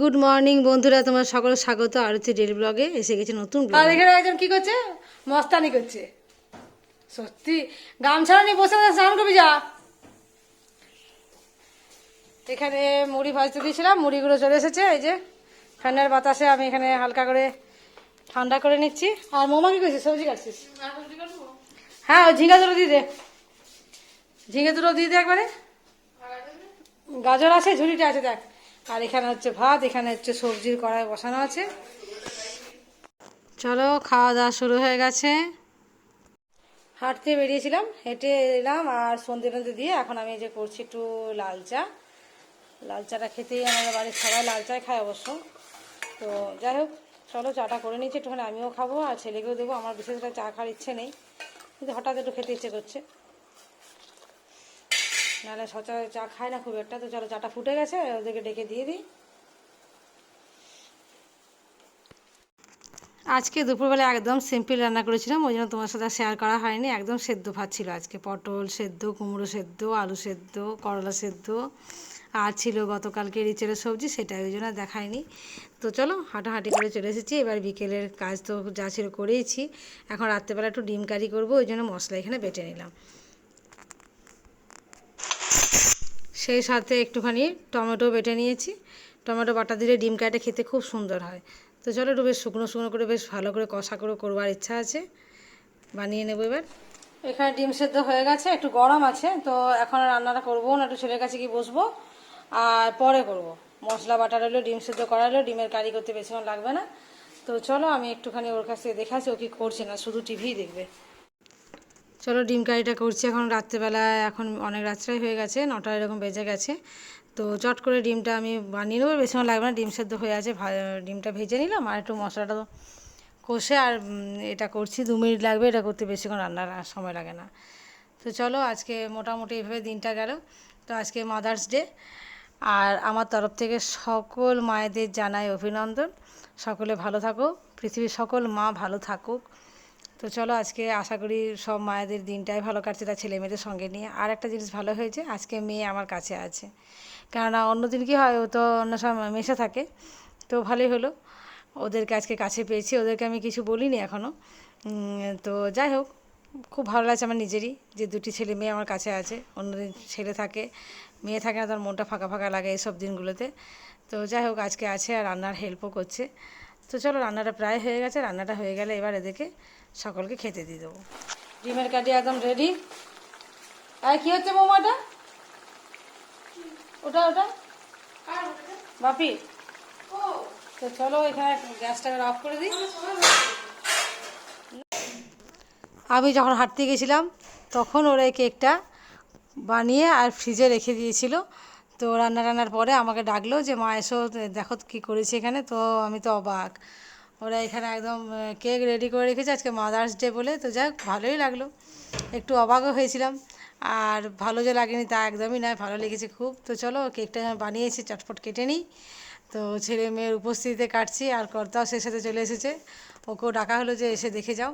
Good morning বন্ধুরা, তোমার সকল স্বাগত আর হচ্ছে ডেলি ব্লগে এসে গেছে নতুন আর একজন কি করছে? মস্তানি করছে। সত্যি গামছা নিয়ে বসে স্নান করবি যা। এখানে মুড়ি ভাজতে দিয়েছিলাম, মুড়িগুলো চলে এসেছে, এই যে ফ্যানের বাতাসে আমি এখানে হালকা করে ঠান্ডা করে নিচ্ছি। আর মোমা কি করছিস সবজি কাটছিস? হ্যাঁ ওই ঝিঙ্গা দুটো দিয়ে দে। ঝিঙ্গা দুটো দিয়ে দে একবারে। গাজর আছে, ঝুড়িটা আছে, দেখ। আর এখানে হচ্ছে ভাত, এখানে হচ্ছে সবজির কড়াই বসানো আছে। চলো, খাওয়া দাওয়া শুরু হয়ে গেছে। হাঁটতে বেরিয়েছিলাম, হেঁটে এলাম আর সন্ধে টন্ধে দিয়ে এখন আমি যে করছি একটু লাল চা। লাল চাটা খেতেই আমাদের বাড়ির সবাই লাল চাই খায় অবশ্য। তো যাই হোক, চলো চাটা করে নিচ্ছি একটুখানি আমিও খাব আর ছেলেকেও দেবো, আমার বিশেষ করে চা খাওয়ার ইচ্ছে নেই। কিন্তু হঠাৎ একটু খেতে ইচ্ছে করছে। নাহলে সচা চা খায় না খুব একটা, তো চলো চাটা ফুটে গেছে, ওদেরকে ডেকে দিয়ে দিই। আজকে দুপুরবেলা একদম সিম্পল রান্না করেছিলাম, ওই জন্য তোমার সাথে শেয়ার করা হয়নি। একদম সেদ্ধ ভাত ছিল আজকে। পটল সেদ্ধ, কুমড়ো সেদ্ধ, আলু সেদ্ধ, করলা সেদ্ধ, আর ছিল গতকালকে রিচের সবজি সেটা ওই জন্য দেখায়নি তো চলো, হাঁটাহাঁটি করে চলে এসেছি। এবার বিকেলের কাজ তো যা ছিল করেইছি। এখন রাত্রেবেলা একটু ডিম কারি করব, ওই জন্য মশলা এখানে বেটে নিলাম। সেই সাথে একটুখানি টমেটো বেটে নিয়েছি। টমেটো বাটা দিলে ডিম কাটে, খেতে খুব সুন্দর হয়। তো চলো একটু বেশ শুকনো শুকনো করে বেশ ভালো করে কষা করে, করবার ইচ্ছা আছে। বানিয়ে নেব এবার। এখানে ডিম সেদ্ধ হয়ে গেছে, একটু গরম আছে, তো এখন রান্নাটা করব না, একটু ছেলের কাছে গিয়ে বসবো। আর পরে করব। মশলা বাটা রইল, ডিম সেদ্ধ করা রইল, ডিমের কারি করতে বেশিক্ষণ লাগবে না। তো চলো আমি একটুখানি ওর কাছ থেকে দেখে আসি ও কি করছে না, শুধু টিভিই দেখবে। চলো ডিম কারিটা করছি এখন রাত্রেবেলা, এখন অনেক রাত্রাই হয়ে গেছে নটা এরকম বেজে গেছে। তো চট করে ডিমটা আমি বানিয়ে নেব বেশিক্ষণ লাগবে না, ডিম সেদ্ধ হয়ে আছে ডিমটা ভেজে নিলাম আর একটু মশলাটা তো কষে আর এটা করছি, দু মিনিট লাগবে, এটা করতে বেশিক্ষণ রান্নার সময় লাগে না। তো চলো আজকে মোটামুটি এভাবে দিনটা গেল। তো আজকে মাদার্স ডে আর আমার তরফ থেকে সকল মায়েদের জানাই অভিনন্দন। সকলে ভালো থাকো, পৃথিবীর সকল মা ভালো থাকুক। তো চলো আজকে আশা করি সব মায়েদের দিনটাই ভালো কাটছে তার ছেলে মেয়েদের সঙ্গে নিয়ে। আর একটা জিনিস ভালো হয়েছে, আজকে মেয়ে আমার কাছে আছে। কেননা অন্যদিন কি হয়, ও তো অন্য সব মেশে থাকে, তো ভালোই হলো। ওদেরকে আজকে কাছে পেয়েছি, ওদেরকে আমি কিছু বলিনি এখনও তো যাই হোক, খুব ভালো লাগছে আমার নিজেরই যে দুটি ছেলে মেয়ে আমার কাছে আছে। অন্যদিন ছেলে থাকে, মেয়ে থাকে না, তার মনটা ফাঁকা ফাঁকা লাগে এইসব দিনগুলোতে। তো যাই হোক, আজকে আছে আর রান্নার হেল্পও করছে। তো চলো, রান্নাটা প্রায় হয়ে গেছে। রান্নাটা হয়ে গেলে এবার এদেরকে সকলকে খেতে দিয়ে দেবো। ডিমের কাটি একদম রেডি আর, কি হচ্ছে মোমাটা ওটা ওটা? বাপি? তো চলো, এখানে গ্যাসটা এবার অফ করে দিই। আমি যখন হাঁটতে গেছিলাম, তখন ওরা কেকটা বানিয়ে আর ফ্রিজে রেখে দিয়েছিল। তো রান্না রান্নার পরে আমাকে ডাকলো যে, মা, এসো, দেখো কী করেছি এখানে। তো আমি তো অবাক। ওরা এখানে একদম কেক রেডি করে রেখেছে আজকে মাদার্স ডে বলে। তো যাক ভালোই লাগল। একটু অবাকও হয়েছিলাম। আর ভালো যে লাগেনি তা একদমই নয়, ভালো লেগেছে খুব। তো চলো, কেকটা বানিয়েছি, চটপট কেটে নিই। তো ছেলে মেয়ের উপস্থিতিতে কাটছি, আর কর্তাও সে সাথে চলে এসেছে। ওকেও ডাকা হলো যে, এসে দেখে যাও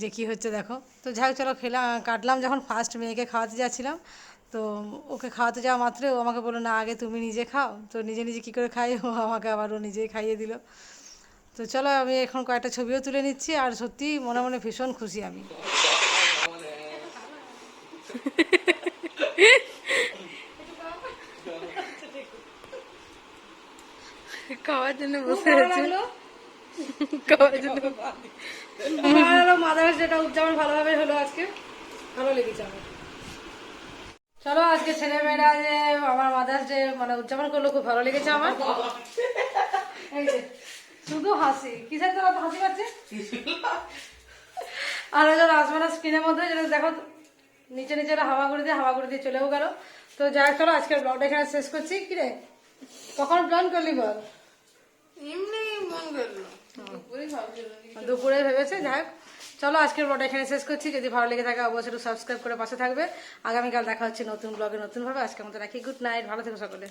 যে কী হচ্ছে, দেখো। তো যাই চলো খেলাম কাটলাম যখন। ফার্স্ট মেয়েকে খাওয়াতে যাচ্ছিলাম। তো ওকে খাওয়াতে যাওয়া মাত্রই ও আমাকে বলল না আগে তুমি নিজে খাও। তো নিজে নিজে কী করে খাই? ও আমাকে আবার ও নিজেই খাইয়ে দিল। তো চলো আমি এখন কয়েকটা ছবিও তুলে নিচ্ছি আর সত্যি মনে মনে ভীষণ খুশি আমি। খাওয়ার জন্য বসে আছে। খাওয়ার জন্য। মাদার্স ডেটা উদযাপন ভালোভাবে হলো আজকে। ভালো লেগেছে আমার। চলো আজকে ছেলে মেয়েরা যে আমার মাদার্স ডে মানে উদযাপন করল খুব ভালো লেগেছে আমার। শুধু হাসি। কিসের তো হাসি পাচ্ছে? আর একজন আসবে না স্ক্রিনের মধ্যে যেটা দেখো নিচে নিচে হাওয়া করে দিয়ে হাওয়া করে দিয়ে চলেও গেল। তো যাই চলো আজকের ব্লগটা এখানে শেষ করছি। কি রে? কখন প্ল্যান করলি বল? এমনি মন করল দুপুরে ভেবেছে যাই হোক। চলো আজকের ব্লগটা এখানে শেষ করছি। যদি ভালো লেগে থাকে অবশ্যই সাবস্ক্রাইব করে পাশে থাকবে। আগামীকাল দেখা হচ্ছে নতুন ব্লগে নতুনভাবে। আজকের মতো রাখি। গুড নাইট ভালো থেকো সকলে।